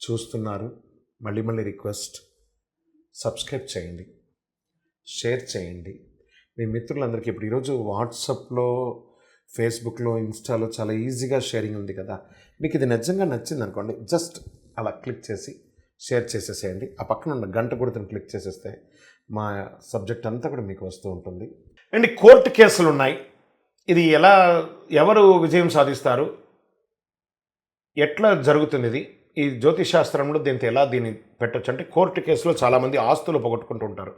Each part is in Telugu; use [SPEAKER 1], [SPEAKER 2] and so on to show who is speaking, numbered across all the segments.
[SPEAKER 1] చూస్తున్నారు. మళ్ళీ మళ్ళీ రిక్వెస్ట్ సబ్స్క్రైబ్ చేయండి. షేర్ చేయండి. మీ మిత్రులందరికీ ఇప్పుడు ఈరోజు వాట్సాప్లో ఫేస్బుక్లో ఇన్స్టాలో చాలా ఈజీగా షేరింగ్ ఉంది కదా. మీకు ఇది నిజంగా నచ్చింది అనుకోండి జస్ట్ అలా క్లిక్ చేసి షేర్ చేసేసేయండి. ఆ పక్కన ఉన్న గంట గుర్తుని క్లిక్ చేసేస్తే మా సబ్జెక్ట్ అంతా కూడా మీకు వస్తూ ఉంటుంది. అండ్ కోర్టు కేసులు ఉన్నాయి. ఇది ఎలా ఎవరు విజయం సాధిస్తారు? ఎట్లా జరుగుతుంది ఇది? ఈ జ్యోతిష్ శాస్త్రంలో దీంతో ఎలా దీన్ని పెట్టొచ్చు అంటే కోర్టు కేసులో చాలామంది ఆస్తులు పోగొట్టుకుంటూ ఉంటారు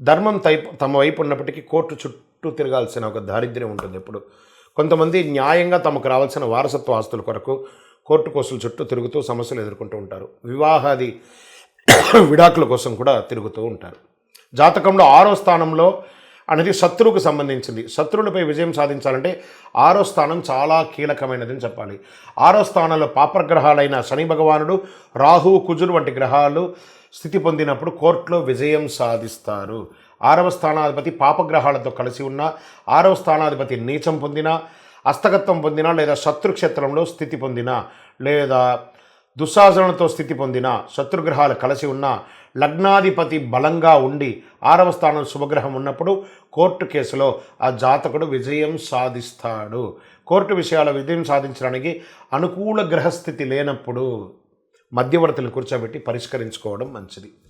[SPEAKER 1] ధర్మం తై తమ వైపు ఉన్నప్పటికీ కోర్టు చుట్టూ తిరగాల్సిన ఒక దారిద్ర్యం ఉంటుంది ఎప్పుడు. కొంతమంది న్యాయంగా తమకు రావాల్సిన వారసత్వ ఆస్తుల కొరకు కోర్టు కోసుల చుట్టూ తిరుగుతూ సమస్యలు ఎదుర్కొంటూ ఉంటారు. వివాహాది విడాకుల కోసం కూడా తిరుగుతూ ఉంటారు. జాతకంలో ఆరో స్థానంలో అనేది శత్రువుకు సంబంధించింది. శత్రువులపై విజయం సాధించాలంటే ఆరో స్థానం చాలా కీలకమైనదని చెప్పాలి. ఆరో స్థానంలో పాపగ్రహాలైన శని భగవానుడు రాహు కుజుడు వంటి గ్రహాలు స్థితి పొందినప్పుడు కోర్టులో విజయం సాధిస్తారు. ఆరవ స్థానాధిపతి పాపగ్రహాలతో కలిసి ఉన్న ఆరవ స్థానాధిపతి నీచం పొందినా హస్తగత్వం పొందినా లేదా శత్రుక్షేత్రంలో స్థితి పొందినా లేదా దుస్సాసనతో స్థితి పొందిన శత్రుగ్రహాలు కలిసి ఉన్న లగ్నాధిపతి బలంగా ఉండి ఆరవ స్థానం శుభగ్రహం ఉన్నప్పుడు కోర్టు కేసులో ఆ జాతకుడు విజయం సాధిస్తాడు. కోర్టు విషయాల విజయం సాధించడానికి అనుకూల గ్రహస్థితి లేనప్పుడు మధ్యవర్తులు కూర్చోబెట్టి పరిష్కరించుకోవడం మంచిది.